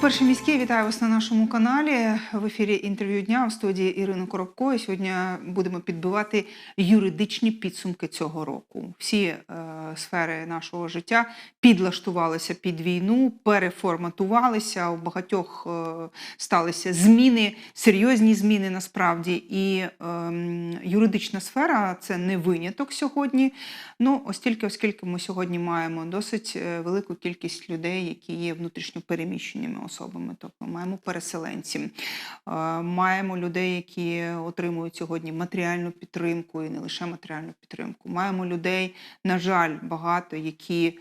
перший міський вітаю вас на нашому каналі. В ефірі інтерв'ю дня в студії Ірини Коробко. І сьогодні будемо підбивати юридичні підсумки цього року. Всі е, сфери нашого життя підлаштувалися під війну, переформатувалися. У багатьох е, сталися зміни, серйозні зміни насправді. І ем, юридична сфера це не виняток сьогодні. Ну, оскільки, оскільки ми сьогодні маємо досить е, велику кількість людей, які є внутрішньо переміщеними особами, тобто маємо переселенців, е, маємо людей, які отримують сьогодні матеріальну підтримку і не лише матеріальну підтримку. Маємо людей, на жаль, багато, які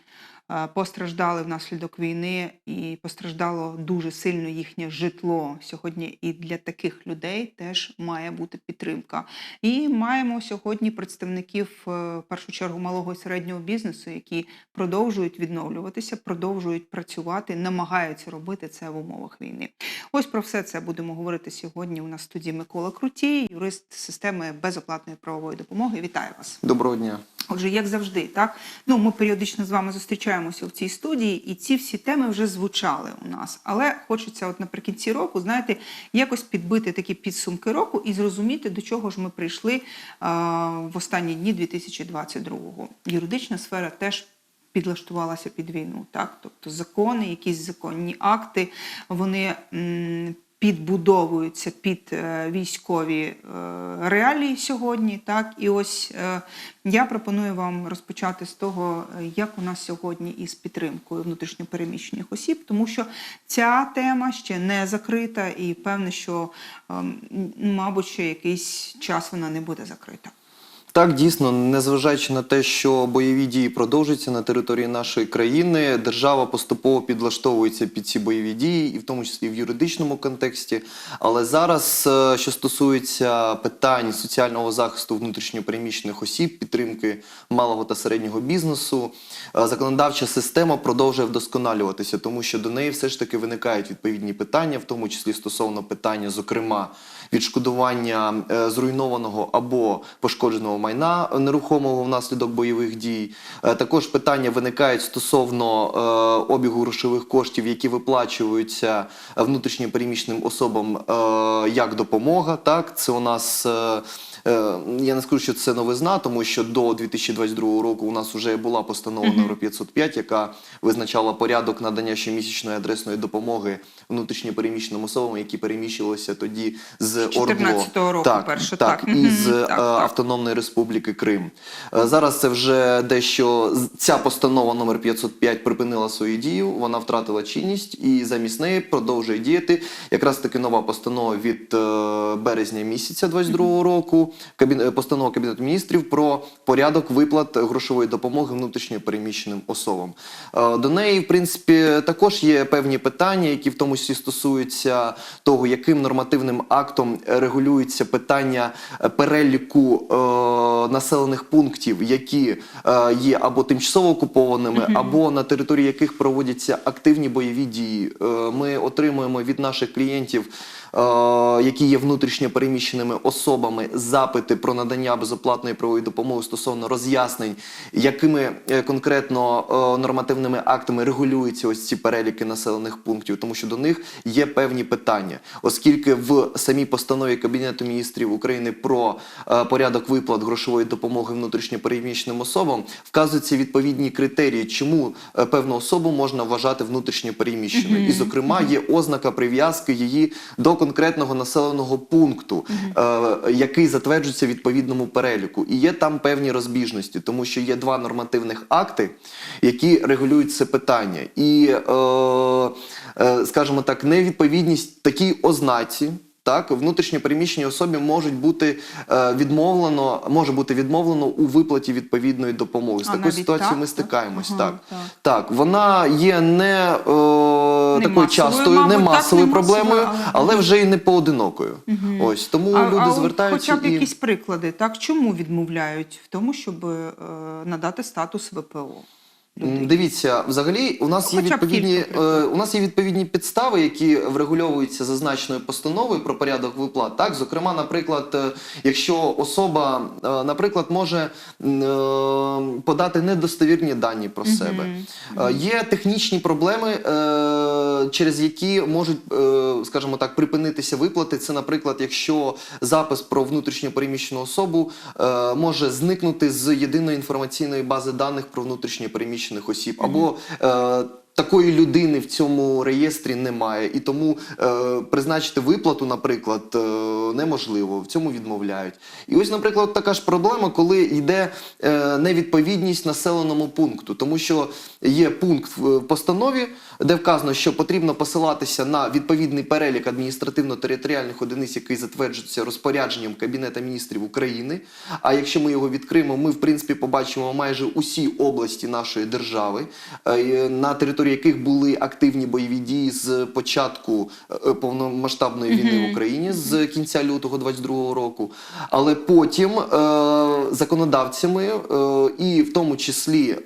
постраждали внаслідок війни і постраждало дуже сильно їхнє житло. Сьогодні і для таких людей теж має бути підтримка. І маємо сьогодні представників е, в першу чергу малого і середнього бізнесу, які продовжують відновлюватися, продовжують працювати, намагаються робити це в умовах війни. Ось про все це будемо говорити сьогодні. У нас в студії Микола Крутій, юрист системи безоплатної правової допомоги. Вітаю вас. Доброго дня. Отже, як завжди, так ну ми періодично з вами зустрічаємося в цій студії, і ці всі теми вже звучали у нас. Але хочеться, от наприкінці року, знаєте, якось підбити такі підсумки року і зрозуміти, до чого ж ми прийшли а, в останні дні 2022-го. Юридична сфера теж. Підлаштувалася під війну, так тобто закони, якісь законні акти, вони підбудовуються під е, військові е, реалії сьогодні. Так, і ось е, я пропоную вам розпочати з того, як у нас сьогодні із підтримкою внутрішньопереміщених осіб, тому що ця тема ще не закрита, і певне, що, ем, мабуть, ще якийсь час вона не буде закрита. Так, дійсно, незважаючи на те, що бойові дії продовжуються на території нашої країни, держава поступово підлаштовується під ці бойові дії, і в тому числі в юридичному контексті. Але зараз, е, що стосується питань соціального захисту внутрішньопереміщених осіб, підтримки малого та середнього бізнесу, е, законодавча система продовжує вдосконалюватися, тому що до неї все ж таки виникають відповідні питання, в тому числі стосовно питання, зокрема, відшкодування е, зруйнованого або пошкодженого майна нерухомого внаслідок бойових дій. Е, Також питання виникають стосовно е, обігу грошових коштів, які виплачуються внутрішньопереміщеним особам е, як допомога. Так, це у нас. Е, Я не скажу, що це новизна, тому що до 2022 року у нас вже була постанова номер 505, яка визначала порядок надання щомісячної адресної допомоги внутрішньо переміщеним особам, які переміщувалися тоді з. 14-го року так, перше, так, так. і з е, так. Автономної Республіки Крим. Е, Зараз це вже дещо ця постанова номер 505 припинила свою дію, вона втратила чинність і замість неї продовжує діяти якраз таки нова постанова від березня місяця 22 року, е, постанова Кабінету міністрів про порядок виплат грошової допомоги внутрішньо переміщеним особам. Е, До неї, в принципі, також є певні питання, які в тому числі стосуються того, яким нормативним актом регулюється питання переліку е, населених пунктів, які е, є або тимчасово окупованими, або на території яких проводяться активні бойові дії. Е, ми отримуємо від наших клієнтів. Е, Які є внутрішньо переміщеними особами запити про надання безоплатної правової допомоги стосовно роз'яснень, якими е, конкретно е, нормативними актами регулюються ось ці переліки населених пунктів, тому що до них є певні питання, оскільки в самій постанові Кабінету міністрів України про порядок виплат грошової допомоги внутрішньо переміщеним особам вказуються відповідні критерії, чому певну особу можна вважати внутрішньо переміщеною. І, зокрема, є ознака прив'язки її до конкретного населеного пункту, е, який затверджується в відповідному переліку. І є там певні розбіжності, тому що є два нормативних акти, які регулюють це питання. І, е, е, скажімо так, невідповідність такій ознаці. Так, внутрішньо переміщеній особі можуть бути е, відмовлено, може бути відмовлено у виплаті відповідної допомоги. З А, такою ситуацією так? ми стикаємось. Ага, так. так. так, вона є не, е, такою частою, мабуть, не так, масовою не проблемою, масовою, але, вже і не поодинокою. Ось тому а, люди а звертаються хоча б і якісь приклади, так чому відмовляють в тому, щоб е, надати статус ВПО? Людей? Дивіться, взагалі у нас Ну, є хоча б відповідні кілька е, у нас є відповідні підстави, які врегульовуються зазначеною постановою про порядок виплат. Так, зокрема, наприклад, е, якщо особа, е, наприклад, може м, е, подати недостовірні дані про себе, Е, є технічні проблеми, е, через які можуть, е, скажімо так, припинитися виплати. Це, наприклад, якщо запис про внутрішньо переміщену особу е, може зникнути з єдиної інформаційної бази даних про внутрішньо переміщених осіб, або е, Такої людини в цьому реєстрі немає, і тому е, призначити виплату, наприклад, е, неможливо. В цьому відмовляють. І ось, наприклад, така ж проблема, коли йде е, невідповідність населеному пункту, тому що є пункт в постанові, де вказано, що потрібно посилатися на відповідний перелік адміністративно-територіальних одиниць, який затверджується розпорядженням Кабінета міністрів України. А якщо ми його відкриємо, ми в принципі побачимо майже усі області нашої держави, е, на території яких були активні бойові дії з початку е, повномасштабної війни в Україні з кінця лютого 22 року. Але потім е, законодавцями е, і в тому числі е,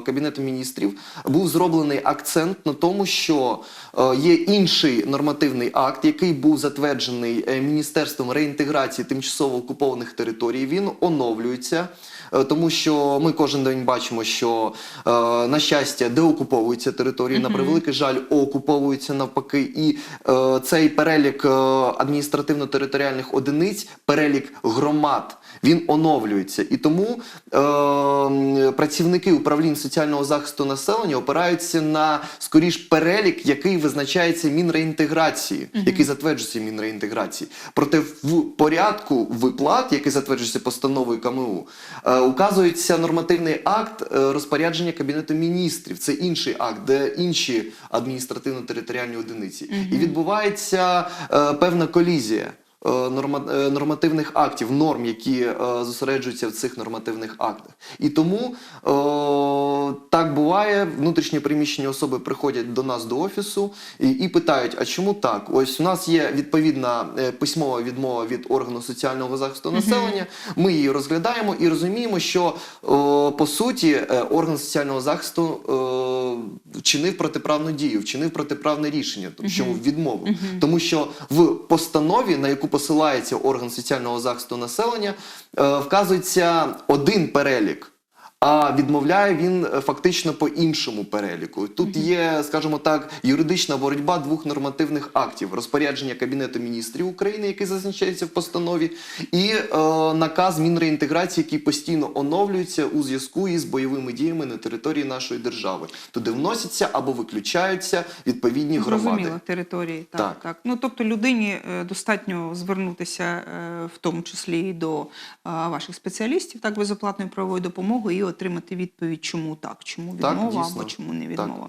Кабінетом міністрів був зроблений акцент на тому, що е, є інший нормативний акт, який був затверджений е, Міністерством реінтеграції тимчасово окупованих територій. Він оновлюється. е, Тому що ми кожен день бачимо, що е, на щастя деокуповуються території, на превеликий жаль, окуповуються навпаки, і е, цей перелік е, адміністративно-територіальних одиниць, перелік громад, він оновлюється. І тому е, працівники управлінь соціального захисту населення опираються на скоріш перелік, який визначається Мінреінтеграції, який затверджується Мінреінтеграції. Проте в порядку виплат, який затверджується постановою КМУ, е, указується нормативний акт е, розпорядження Кабінету міністрів. Це інший акт, де інші адміністративно-територіальні одиниці. І відбувається е, певна колізія. е, е, Нормативних актів, норм, які е, зосереджуються в цих нормативних актах. І тому е, так буває, внутрішньо переміщені особи приходять до нас до офісу і, і питають: а чому так? Ось у нас є відповідна е, письмова відмова від органу соціального захисту населення. Ми її розглядаємо і розуміємо, що о, по суті е, орган соціального захисту е, вчинив протиправну дію, вчинив протиправне рішення, тому що відмовив, Тому що в постанові, на яку посилається орган соціального захисту населення, е, вказується один перелік. А відмовляє він е, фактично по іншому переліку. Тут є, скажімо так, юридична боротьба двох нормативних актів: розпорядження Кабінету міністрів України, який зазначається в постанові, і е, наказ Мінреінтеграції, який постійно оновлюється у зв'язку із бойовими діями на території нашої держави. Туди вносяться або виключаються відповідні громади. Зрозуміло, території. Так, Так. так. Ну, тобто людині е, достатньо звернутися, е, в тому числі і до ваших спеціалістів, так, безоплатної правової допомоги, і отримати відповідь, чому так, чому відмова так, або чому не відмова.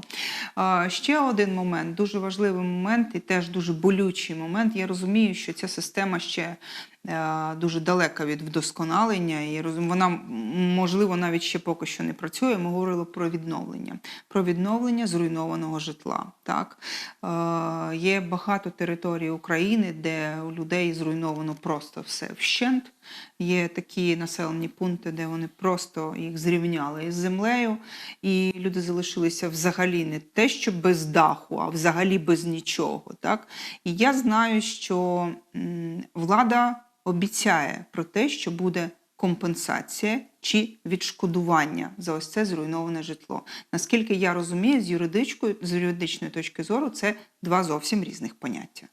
Так. ще один момент, дуже важливий момент і теж дуже болючий момент. Я розумію, що ця система ще дуже далека від вдосконалення, і вона можливо навіть ще поки що не працює. Ми говорили про відновлення, про відновлення зруйнованого житла. Так е, є багато територій України, де у людей зруйновано просто все вщент. Є такі населені пункти, де вони просто їх зрівняли із землею, і люди залишилися взагалі не те, що без даху, а взагалі без нічого. Так? І я знаю, що влада обіцяє про те, що буде компенсація чи відшкодування за ось це зруйноване житло. Наскільки я розумію, з юридичної, з юридичної точки зору це два зовсім різних поняття.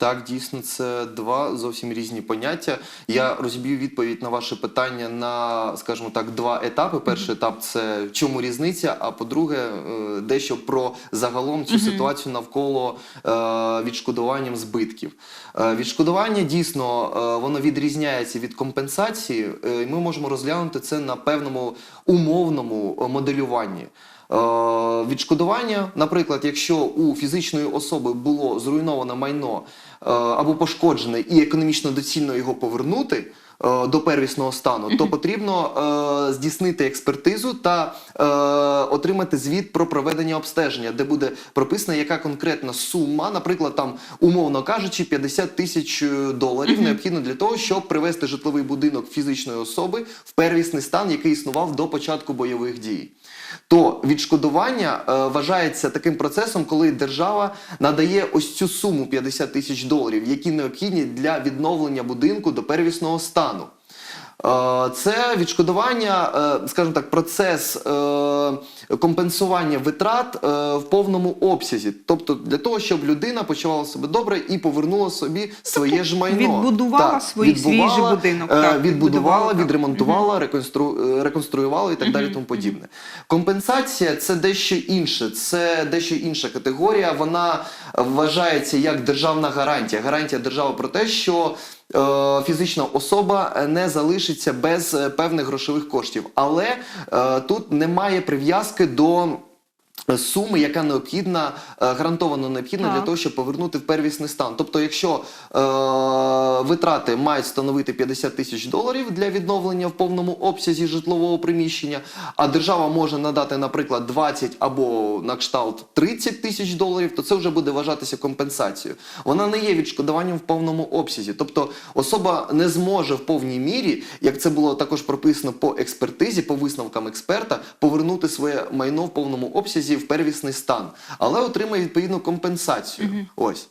Так, дійсно, це два зовсім різні поняття. Я розб'ю відповідь на ваше питання на, скажімо так, два етапи. Перший етап це в чому різниця. А по-друге, е, дещо про загалом цю ситуацію навколо е, відшкодуванням збитків. Е, Відшкодування дійсно воно відрізняється від компенсації. і Ми можемо розглянути це на певному умовному моделюванні. Е, Відшкодування, наприклад, якщо у фізичної особи було зруйноване майно або пошкоджене, і економічно доцільно його повернути. е, До первісного стану, то потрібно е, здійснити експертизу та е, отримати звіт про проведення обстеження, де буде прописана, яка конкретна сума, наприклад, там умовно кажучи, 50 тисяч е, доларів необхідно для того, щоб привести житловий будинок фізичної особи в первісний стан, який існував до початку бойових дій. То відшкодування е, вважається таким процесом, коли держава надає ось цю суму 50 тисяч доларів, які необхідні для відновлення будинку до первісного стану. Е, Це відшкодування, е, скажімо так, процес е, компенсування витрат в повному обсязі. Тобто для того, щоб людина почувала себе добре і повернула собі своє ж майно. Тобто відбудувала свій- свій же будинок, так, відбудувала, так. відремонтувала, реконстру... реконструювала і так далі, тому подібне. Компенсація це дещо інше, це дещо інша категорія. Вона вважається як державна гарантія. Гарантія держави про те, що фізична особа не залишиться без е, певних грошових коштів. Але е, тут немає прив'язки до. Суми, яка необхідна, е, гарантовано необхідна для того, щоб повернути в первісний стан. Тобто, якщо е, витрати мають становити 50 тисяч доларів для відновлення в повному обсязі житлового приміщення, а держава може надати, наприклад, 20 або на кшталт 30 тисяч доларів, то це вже буде вважатися компенсацією. Вона не є відшкодуванням в повному обсязі. Тобто особа не зможе в повній мірі, як це було також прописано по експертизі, по висновкам експерта, повернути своє майно в повному обсязі в первісний стан, але отримає відповідну компенсацію. Ось.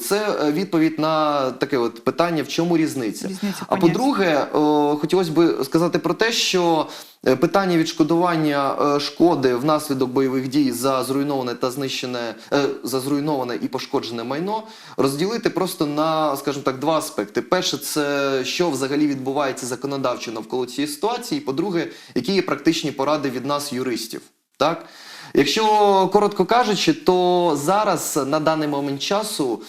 Це е, відповідь на таке от питання, в чому різниця. Різниця а по-друге, хотілося б сказати про те, що е, питання відшкодування е, шкоди внаслідок бойових дій за зруйноване та знищене за зруйноване і пошкоджене майно розділити просто на, скажімо так, два аспекти. Перше, це що взагалі відбувається законодавчо навколо цієї ситуації. І, По-друге, які є практичні поради від нас, юристів. Так? Якщо коротко кажучи, то зараз на даний момент часу,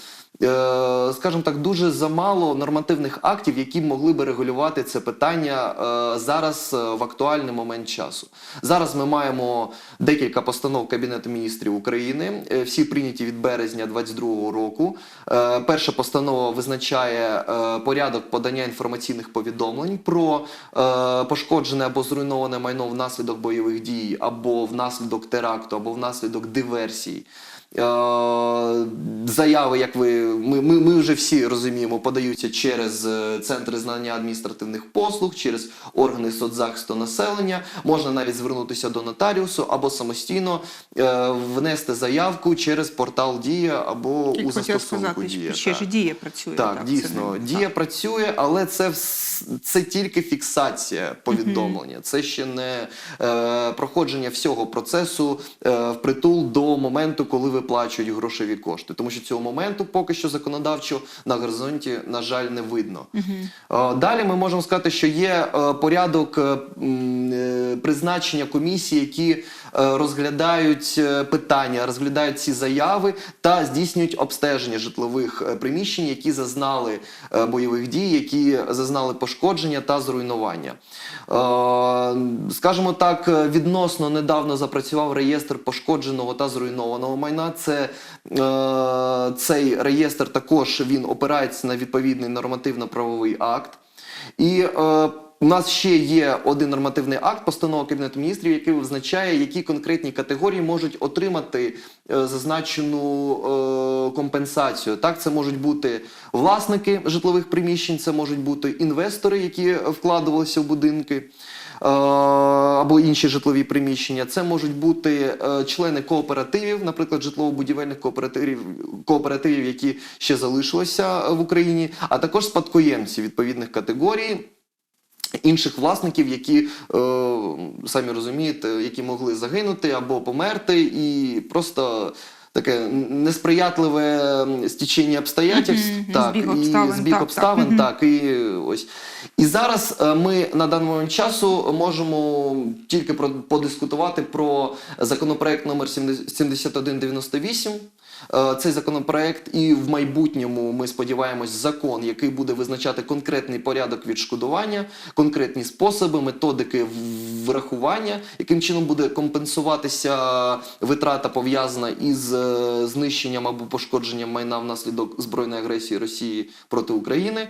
скажімо так, дуже замало нормативних актів, які могли би регулювати це питання е, зараз е, в актуальний момент часу. Зараз ми маємо декілька постанов Кабінету міністрів України, е, всі прийняті від березня 2022 року. Е, Перша постанова визначає е, порядок подання інформаційних повідомлень про е, пошкоджене або зруйноване майно внаслідок бойових дій, або внаслідок теракту, або внаслідок диверсій. Заяви, як ви ми, ми, ми вже всі розуміємо, подаються через е, центри знання адміністративних послуг, через органи соцзахисту населення. Можна навіть звернутися до нотаріусу або самостійно е, внести заявку через портал Дія або Як у застосунку сказати, Дія. ще так. ж дія працює. Так, це дійсно, не- дія працює, але це це тільки фіксація повідомлення. Це ще не е, проходження всього процесу е, впритул до моменту, коли виплачують грошові кошти. Тому що цього моменту поки що законодавчо на горизонті, на жаль, не видно. Угу. далі ми можемо сказати, що є е, порядок е, призначення комісії, які розглядають е, питання, розглядають ці заяви та здійснюють обстеження житлових е, приміщень, які зазнали е, бойових дій, які зазнали пошкодження та зруйнування. Е, Скажімо так, е, відносно недавно запрацював реєстр пошкодженого та зруйнованого майна. Це е, цей реєстр також він опирається на відповідний нормативно-правовий акт. І е, у нас ще є один нормативний акт, постанова Кабінету міністрів, який визначає, які конкретні категорії можуть отримати е, зазначену е, компенсацію. Так, це можуть бути власники житлових приміщень, це можуть бути інвестори, які вкладувалися в будинки. е, Або інші житлові приміщення, це можуть бути члени кооперативів, наприклад, житлово-будівельних кооперативів, кооперативів, які ще залишилися в Україні, а також спадкоємці відповідних категорій, інших власників, які е, самі розумієте, які могли загинути або померти, і просто. Таке несприятливе стічення обстоятельств, Мгм, мгм. так, Збіг і обставин, збіг так, так. обставин, Мгм. так, і ось. І зараз е, ми на даний момент часу можемо тільки про, подискутувати про законопроект номер 70 7198. Е, Цей законопроект, і в майбутньому ми сподіваємось, закон, який буде визначати конкретний порядок відшкодування, конкретні способи, методики врахування, яким чином буде компенсуватися витрата пов'язана із е, знищенням або пошкодженням майна внаслідок збройної агресії Росії проти України.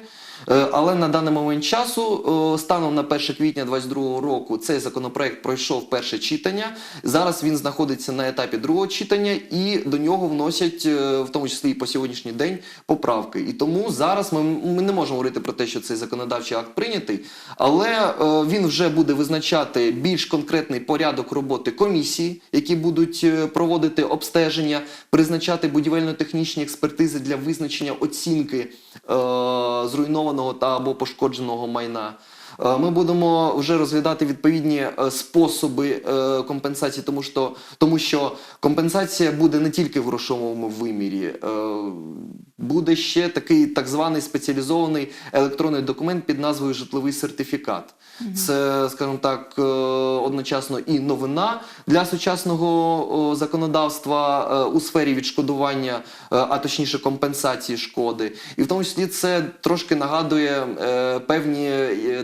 Е, Але на даний момент часу, станом на 1 квітня 2022 року, цей законопроект пройшов перше читання. Зараз він знаходиться на етапі другого читання, і до нього вносять, е, в тому числі і по сьогоднішній день, поправки. І тому зараз ми, ми не можемо говорити про те, що цей законодавчий акт прийнятий, але е, він вже буде визначати більш конкретний порядок роботи комісії, які будуть е, проводити обстеження, призначати будівельно-технічні експертизи для визначення оцінки е, зруйнованого та або пошкодженого майна. Е, Ми будемо вже розглядати відповідні е, способи е, компенсації, тому що, тому що компенсація буде не тільки в грошовому вимірі, буде ще такий так званий спеціалізований електронний документ під назвою житловий сертифікат. Це, скажімо так, одночасно і новина для сучасного законодавства у сфері відшкодування, а точніше компенсації шкоди. І в тому числі це трошки нагадує певні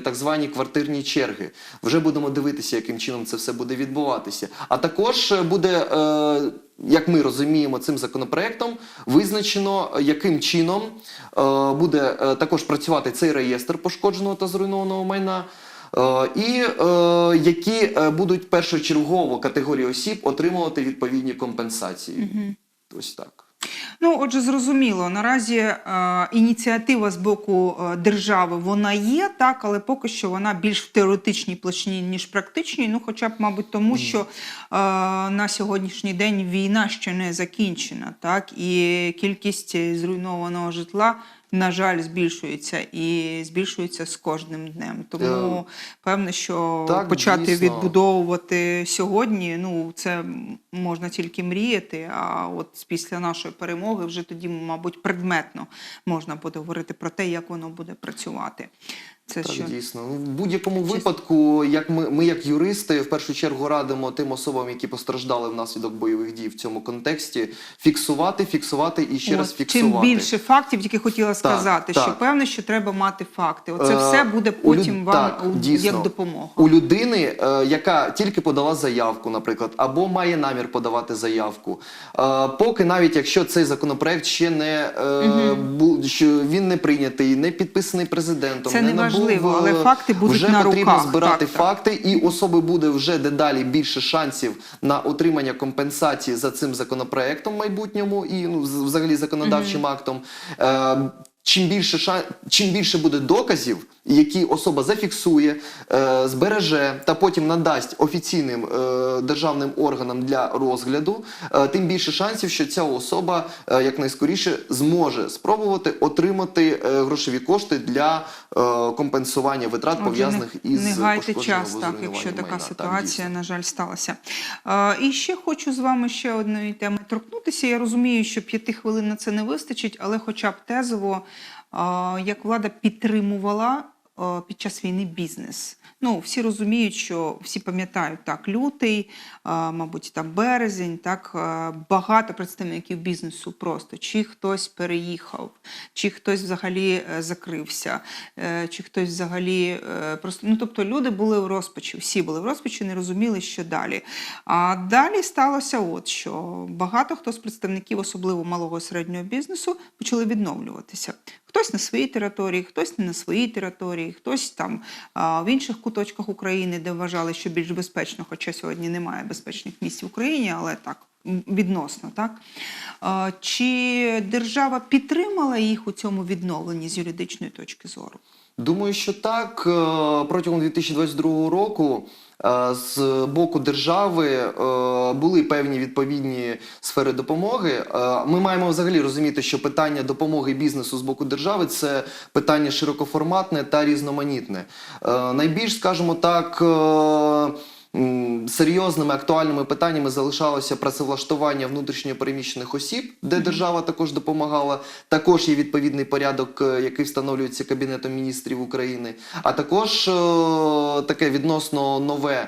так звані квартирні черги. Вже будемо дивитися, яким чином це все буде відбуватися. А також буде. е, як ми розуміємо, цим законопроектом визначено, яким чином е, буде е, також працювати цей реєстр пошкодженого та зруйнованого майна, і е, які будуть першочергово категорії осіб отримувати відповідні компенсації. Ось так. Ну, отже, зрозуміло, наразі е, ініціатива з боку е, держави вона є, так, але поки що вона більш в теоретичній площині, ніж практичній. Ну, хоча б, мабуть, тому що е, на сьогоднішній день війна ще не закінчена, так, і кількість зруйнованого житла. На жаль, збільшується і збільшується з кожним днем. Тому певне, що так, почати дійсно. відбудовувати сьогодні, ну це можна тільки мріяти. А от після нашої перемоги вже тоді, мабуть, предметно можна буде говорити про те, як воно буде працювати. Це Так, що дійсно. Ну, В будь-якому випадку, як ми, ми, як юристи, в першу чергу радимо тим особам, які постраждали внаслідок бойових дій в цьому контексті, фіксувати, фіксувати і ще От, раз фіксувати. чим більше фактів, тільки хотіла сказати, що так. певне, що треба мати факти. Оце Е, все буде у люд- потім вам так, у- дійсно. як допомога. У людини, е, яка тільки подала заявку, наприклад, або має намір подавати заявку. Е, поки навіть якщо цей законопроект ще не е, бу- що він не прийнятий, не підписаний президентом, Це не не набув, важливо, але е, факти будуть вже на потрібно руках. збирати Так, так. факти, і особи буде вже дедалі більше шансів на отримання компенсації за цим законопроектом в майбутньому і ну взагалі законодавчим актом. Е, Чим більше ша... чим більше буде доказів, які особа зафіксує, е, збереже та потім надасть офіційним е, державним органам для розгляду, е, тим більше шансів, що ця особа е, якнайскоріше зможе спробувати отримати е, грошові кошти для е, компенсування витрат Отже, пов'язаних із не гайте час, так, якщо така майна. Ситуація, дійсно. на жаль, сталася. Е, і ще хочу з вами ще одної теми торкнутися. Я розумію, що п'яти хвилин на це не вистачить, але хоча б тезово, як влада підтримувала під час війни бізнес. Ну, всі розуміють, що всі пам'ятають так, лютий, мабуть, там березень, так багато представників бізнесу просто чи хтось переїхав, чи хтось взагалі е, закрився, е, чи хтось взагалі е, просто ну тобто люди були в розпачі, всі були в розпачі, не розуміли, що далі. А далі сталося, от що багато хто з представників, особливо малого і середнього бізнесу, почали відновлюватися. Хтось на своїй території, хтось не на своїй території, хтось там в інших куточках України, де вважали, що більш безпечно, хоча сьогодні немає безпечних місць в Україні, але так відносно, так чи держава підтримала їх у цьому відновленні з юридичної точки зору? Думаю, що так. Е, Протягом 2022 року з боку держави е, були певні відповідні сфери допомоги. Е, Ми маємо взагалі розуміти, що питання допомоги бізнесу з боку держави це питання широкоформатне та різноманітне. Е, Найбільш, скажімо так, е, серйозними актуальними питаннями залишалося працевлаштування внутрішньопереміщених осіб, де держава також допомагала. Також є відповідний порядок, е, який встановлюється Кабінетом міністрів України. А також е, таке відносно нове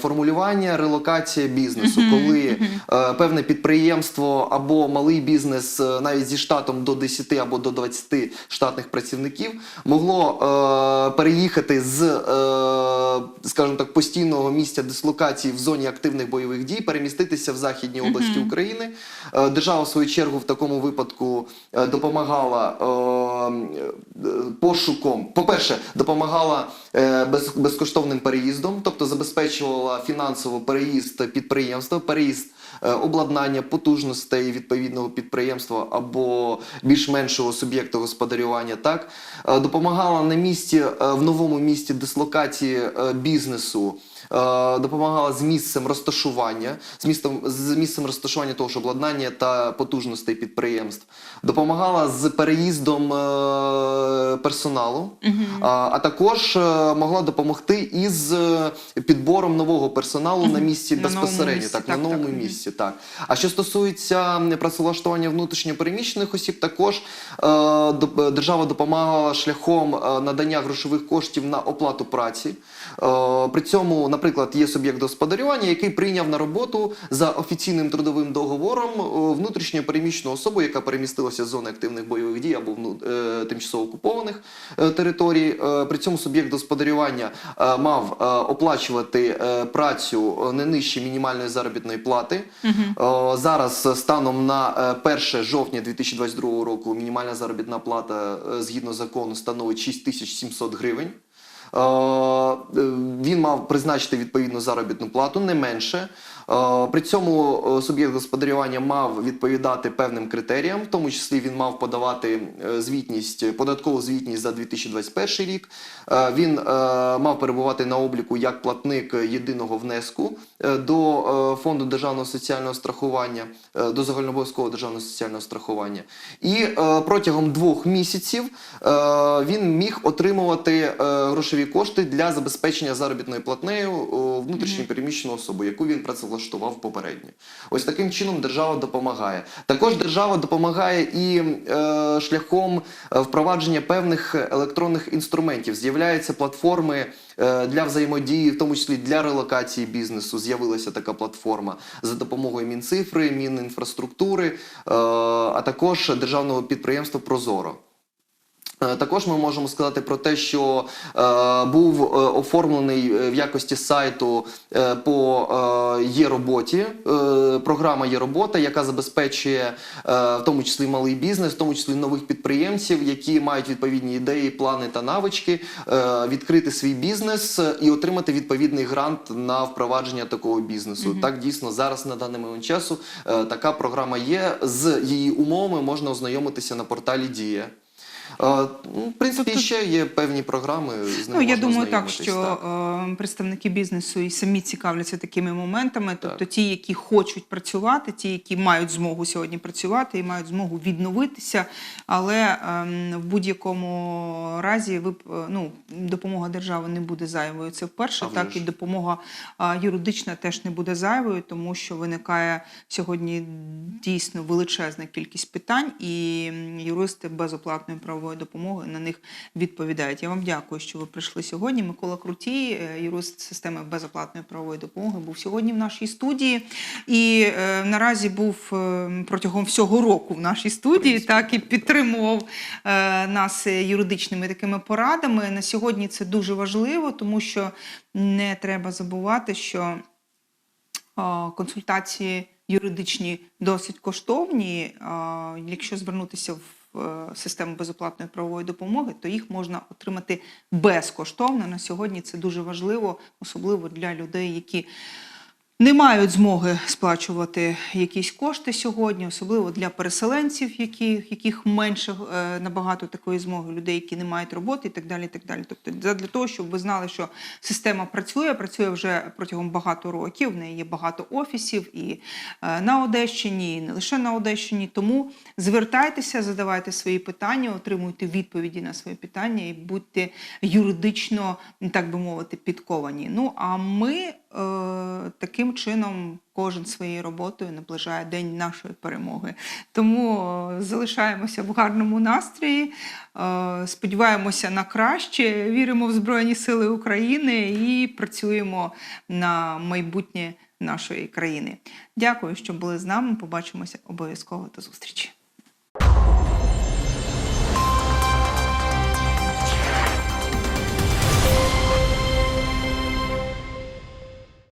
формулювання релокація бізнесу, коли е, певне підприємство або малий бізнес е, навіть зі штатом до 10 або до 20 штатних працівників могло е, переїхати з, е, скажімо так, постійного місця дислокації в зоні активних бойових дій, переміститися в західній області України. Е, Держава, в свою чергу, в такому випадку е, допомагала е, е, пошуком. По-перше, допомагала е, без, безкоштовним переїздом, тобто забезпечувала фінансово переїзд підприємства, переїзд обладнання, потужностей відповідного підприємства або більш-меншого суб'єкту господарювання. Так Е, допомагала на місці е, в новому місці дислокації е, бізнесу. е, Допомагала з місцем розташування, з місцем, з місцем розташування того ж обладнання та потужностей підприємств. Допомагала з переїздом е, персоналу, а, а також е, могла допомогти із е, підбором нового персоналу на місці На новому безпосередньо, місці, так, на новому так. місці. Так. А що стосується працевлаштування внутрішньопереміщених осіб, також е, держава допомагала шляхом е, надання грошових коштів на оплату праці. Е, при цьому, наприклад, є суб'єкт господарювання, який прийняв на роботу за офіційним трудовим договором е, внутрішньопереміщену особу, яка перемістилася з зони активних бойових дій або вну- е, тимчасово окупованих територій. При цьому суб'єкт господарювання мав оплачувати працю не нижче мінімальної заробітної плати. Зараз станом на е, 1 жовтня 2022 року мінімальна заробітна плата згідно закону становить 6700 гривень. Е, Він мав призначити відповідну заробітну плату не менше. Е, При цьому е, суб'єкт господарювання мав відповідати певним критеріям, в тому числі він мав подавати е, звітність, податкову звітність за 2021 рік. Він мав перебувати на обліку як платник єдиного внеску до фонду державного соціального страхування, до загальнообов'язкового державного соціального страхування. І протягом двох місяців він міг отримувати грошові кошти для забезпечення заробітною платнею о, внутрішньо переміщену особу, яку він працевлаштував попередньо. Ось таким чином держава допомагає. Також держава допомагає і е, шляхом е, впровадження певних електронних інструментів. З'являються платформи е, для взаємодії, в тому числі для релокації бізнесу. З'явилася така платформа за допомогою Мінцифри, Мінінфраструктури, е, а також державного підприємства Прозоро. Е, Також ми можемо сказати про те, що е, був е, оформлений е, в якості сайту е, по е, є-роботі е, програма є-робота, яка забезпечує е, в тому числі малий бізнес, в тому числі нових підприємців, які мають відповідні ідеї, плани та навички, е, відкрити свій бізнес е, і отримати відповідний грант на впровадження такого бізнесу. Так дійсно зараз на даний момент часу е, така програма є. З її умовами можна ознайомитися на порталі Дія. Ну, В принципі, Тобто- ще є певні програми. З Ну, я думаю, так, що так. е, представники бізнесу і самі цікавляться такими моментами. Тобто Так. ті, які хочуть працювати, ті, які мають змогу сьогодні працювати і мають змогу відновитися. Але ем, в будь-якому разі ви е, ну, допомога держави не буде зайвою. Це вперше, А так ж. і допомога юридична теж не буде зайвою, тому що виникає сьогодні дійсно величезна кількість питань, і юристи безоплатної правової допомоги на них відповідають. Я вам дякую, що ви прийшли сьогодні. Микола Крутій, е, юрист системи безоплатної правової допомоги, був сьогодні в нашій студії і е, наразі був е, протягом всього року в нашій студії, так і підтримував е, нас е, юридичними такими порадами. На сьогодні це дуже важливо, тому що не треба забувати, що а, консультації юридичні досить коштовні. Якщо звернутися в е, систему безоплатної правової допомоги, то їх можна отримати безкоштовно. На сьогодні це дуже важливо, особливо для людей, які не мають змоги сплачувати якісь кошти сьогодні, особливо для переселенців, які, яких менше е, набагато такої змоги, людей, які не мають роботи, і так далі. І так далі. Тобто, для того, щоб ви знали, що система працює, працює вже протягом багато років. В неї є багато офісів і е, на Одещині, і не лише на Одещині. Тому звертайтеся, задавайте свої питання, отримуйте відповіді на свої питання і будьте юридично, так би мовити, підковані. Ну а ми. Таким чином кожен своєю роботою наближає день нашої перемоги. Тому е, залишаємося в гарному настрої, е, сподіваємося на краще, віримо в Збройні Сили України і працюємо на майбутнє нашої країни. Дякую, що були з нами. Побачимося обов'язково до зустрічі.